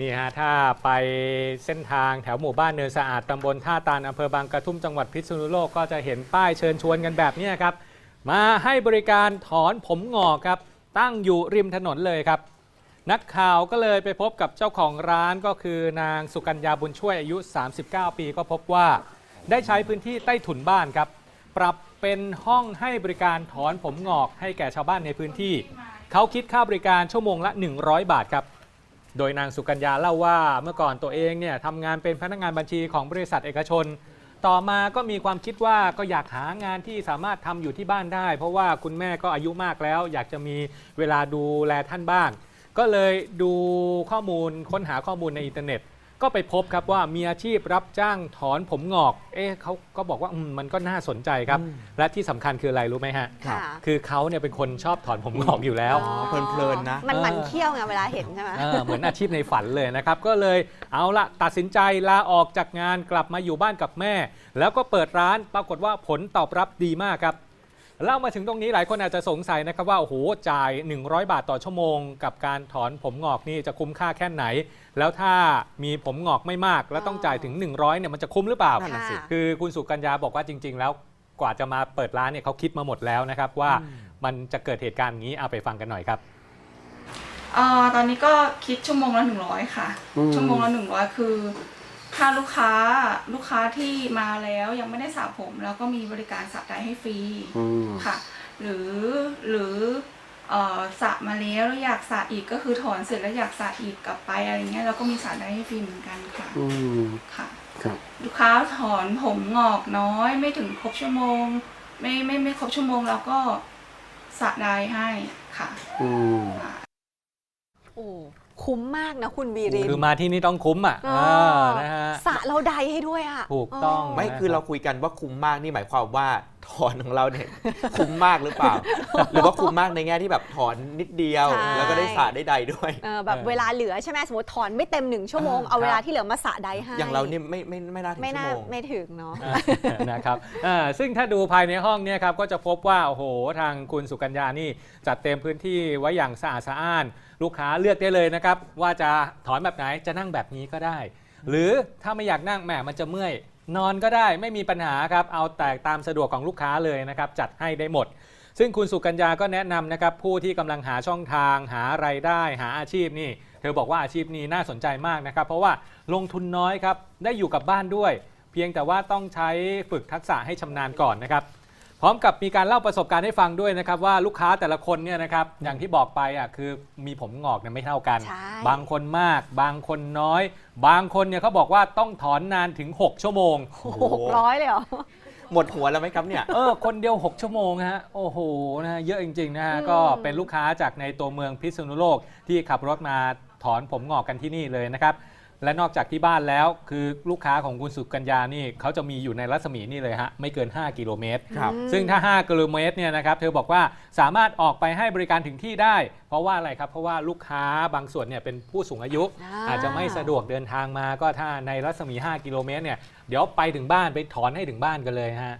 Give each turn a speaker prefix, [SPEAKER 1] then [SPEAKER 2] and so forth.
[SPEAKER 1] นี่ฮะถ้าไปเส้นทางแถวหมู่บ้านเนินสะอาดตำบลท่าตาลอำเภอบางกระทุ่มจังหวัดพิษณุโลกก็จะเห็นป้ายเชิญชวนกันแบบนี้ครับ มาให้บริการถอนผมงอกครับ ตั้งอยู่ริมถนนเลยครับ นักข่าวก็เลยไปพบกับเจ้าของร้านก็คือนางสุกัญญาบุญช่วยอายุ 39 ปีก็พบว่า ได้ใช้พื้นที่ใต้ถุนบ้านครับ ปรับเป็นห้องให้บริการถอนผมงอกให้แก่ชาวบ้านในพื้นที่ เขาคิดค่าบริการชั่วโมงละ 100 บาทครับ โดยนางสุกัญญาเล่าว่าเมื่อก่อนตัวเองเนี่ยทำงานเป็นพนักงานบัญชีของบริษัทเอกชน ต่อมาก็มีความคิดว่าก็อยากหางานที่สามารถทำอยู่ที่บ้านได้ เพราะว่าคุณแม่ก็อายุมากแล้ว อยากจะมีเวลาดูแลท่านบ้าง ก็เลยดูข้อมูลค้นหาข้อมูลในอินเทอร์เน็ต ก็ไปพบครับว่ามีอาชีพรับจ้างถอนผมงอก เอ๊ะเขาก็บอกว่าอืมมันก็น่าสนใจครับ และที่สำคัญคืออะไรรู้ไหมฮะ
[SPEAKER 2] ค่ะ
[SPEAKER 1] คือเขาเนี่ยเป็นคนชอบถอนผมงอกอยู่แล้ว
[SPEAKER 2] อ๋อ
[SPEAKER 3] เพลินๆนะ
[SPEAKER 2] มัน
[SPEAKER 1] เออ
[SPEAKER 2] มันเขี้ยวไงเวลาเห็นใช่ไหม
[SPEAKER 1] เออเหมือนอาชีพในฝันเลยนะครับ ก็เลยเอาละตัดสินใจลาออกจากงานกลับมาอยู่บ้านกับแม่ แล้วก็เปิดร้านปรากฏว่าผลตอบรับดีมากครับ เล่ามาถึงตรงนี้หลายคนอาจจะสงสัยนะครับว่าโอ้โหจ่าย 100 บาทต่อชั่วโมง กับการถอนผมงอกนี่จะคุ้มค่าแค่ไหน แล้วถ้ามีผมงอกไม่มาก แล้วต้องจ่ายถึง 100เนี่ยมันจะคุ้มหรือเปล่า
[SPEAKER 3] นั่นน่ะสิ
[SPEAKER 2] ค่ะ
[SPEAKER 1] คือคุณสุกัญญาบอกว่าจริง ๆ แล้วกว่าจะมาเปิดร้านเนี่ยเขาคิดมาหมดแล้วนะครับว่ามันจะเกิดเหตุการณ์อย่างนี้เอาไปฟังกันหน่อยครับ
[SPEAKER 4] เอ่อตอนนี้ก็คิดชั่วโมงละหนึ่งร้อยค่ะ
[SPEAKER 3] อืม
[SPEAKER 4] ชั่วโมงละหนึ่งร้อยคือ ถ้าลูกค้าลูกค้าที่มาแล้วยังไม่ได้สระผมแล้วก็มีบริการสระใดให้ฟรี
[SPEAKER 3] อืม
[SPEAKER 4] ค่ะ หรือหรือเอ่อสระมาแล้วแล้วอยากสระอีกก็คือถอนเสร็จแล้วอยากสระอีกกลับไปอะไรเงี้ยเราก็มีสระใดให้ฟรีเหมือนกันค่ะ
[SPEAKER 3] อืม
[SPEAKER 4] ค่ะ
[SPEAKER 3] ครับ
[SPEAKER 4] ลูกค้าถอนผมงอกน้อยไม่ถึงครบชั่วโมง ไม่ไม่ไม่ครบชั่วโมงแล้วก็สระใดให้ค่ะ
[SPEAKER 3] อืม
[SPEAKER 2] โอ้ คุ้มมากนะคุณบีริน
[SPEAKER 1] คือมาที่นี่ต้องคุ้มอะ
[SPEAKER 2] เอ
[SPEAKER 1] เอ
[SPEAKER 2] อ
[SPEAKER 1] อนะฮะ
[SPEAKER 2] สระเราใดให้ด้วยอะ
[SPEAKER 1] ถูกต้อง
[SPEAKER 3] ไม่คือเราคุยกันว่าคุ้มมากนี่หมายความว่า ถอนของเราเนี่ยคุ้มมากหรือเปล่า หรือว่าคุ้มมากในแง่ที่แบบถอนนิดเดียว
[SPEAKER 2] ใช่
[SPEAKER 3] แล้วก็ได้สระได้ใดด้วย
[SPEAKER 2] เออแบบ
[SPEAKER 1] เออ
[SPEAKER 2] เวลาเหลือใช่ไหมสมมติถอนไม่เต็มหนึ่งชั่วโมง เอาเวลาที่เหลือมาสระใดให้
[SPEAKER 3] อย่างเรานี่ไม่ไม่ไม่น่าถึง
[SPEAKER 2] ไม่
[SPEAKER 3] ชั่ว
[SPEAKER 2] น่า
[SPEAKER 3] โมง
[SPEAKER 2] ไม่ถึงเนาะ
[SPEAKER 1] อ่านะครับอ่าซึ่งถ้าดูภายในห้องเนี่ยครับก็จะพบว่าโอ้โหทางคุณสุกัญญานี่จัดเต็มพื้นที่ไว้อย่างสะอาดสะอ้าน ลูกค้าเลือกได้เลยนะครับ ว่าจะถอนแบบไหนจะนั่งแบบนี้ก็ได้ หรือถ้าไม่อยากนั่งแหมมันจะเมื่อย นอนก็ได้ไม่มีปัญหาครับ เอาแต่ตามสะดวกของลูกค้าเลยนะครับ จัดให้ได้หมด ซึ่งคุณสุกัญญาก็แนะนำนะครับ ผู้ที่กำลังหาช่องทาง หาไรายได้ หาอาชีพนี่ เธอบอกว่าอาชีพนี้น่าสนใจมากนะครับ เพราะว่าลงทุนน้อยครับ ได้อยู่กับบ้านด้วย เพียงแต่ว่าต้องใช้ฝึกทักษะให้ชำนาญก่อนนะครับ พร้อมกับมีการเล่าประสบการณ์ให้ฟังด้วยนะครับว่าลูกค้าแต่ละคนเนี่ยนะครับอย่างที่บอกไปอะคือมีผมงอกเนี่ยไม่เท่ากัน
[SPEAKER 2] ใช่
[SPEAKER 1] บางคนมาก บางคนน้อย บางคนเนี่ยเขาบอกว่าต้องถอนนานถึง 6 ชั่วโมง
[SPEAKER 2] โอ้โหหกร้อยเลยเหรอ
[SPEAKER 3] หมดหัวแล้วไหมครับเนี่ย
[SPEAKER 1] เออคนเดียว 6 ชั่วโมงฮะโอ้โหนะฮะเยอะจริงๆนะฮะ
[SPEAKER 2] อืม
[SPEAKER 1] ก็เป็นลูกค้าจากในตัวเมืองพิษณุโลกที่ขับรถมาถอนผมงอกกันที่นี่เลยนะครับ และนอกจากที่บ้านแล้วคือลูกค้าของคุณสุกัญญานี่เขาจะมีอยู่ในรัศมีนี่เลยฮะไม่เกิน 5 กิโลเมตร
[SPEAKER 3] ครับ
[SPEAKER 2] อืม
[SPEAKER 1] ซึ่งถ้า 5 กิโลเมตรเนี่ยนะครับเธอบอกว่าสามารถออกไปให้บริการถึงที่ได้ เพราะว่าอะไรครับ เพราะว่าลูกค้าบางส่วนเนี่ยเป็นผู้สูงอายุอาจจะไม่สะดวกเดินทางมาก็ถ้าในรัศมี 5 กิโลเมตรเนี่ยเดี๋ยวไปถึงบ้านไปถอนให้ถึงบ้านกันเลยฮะ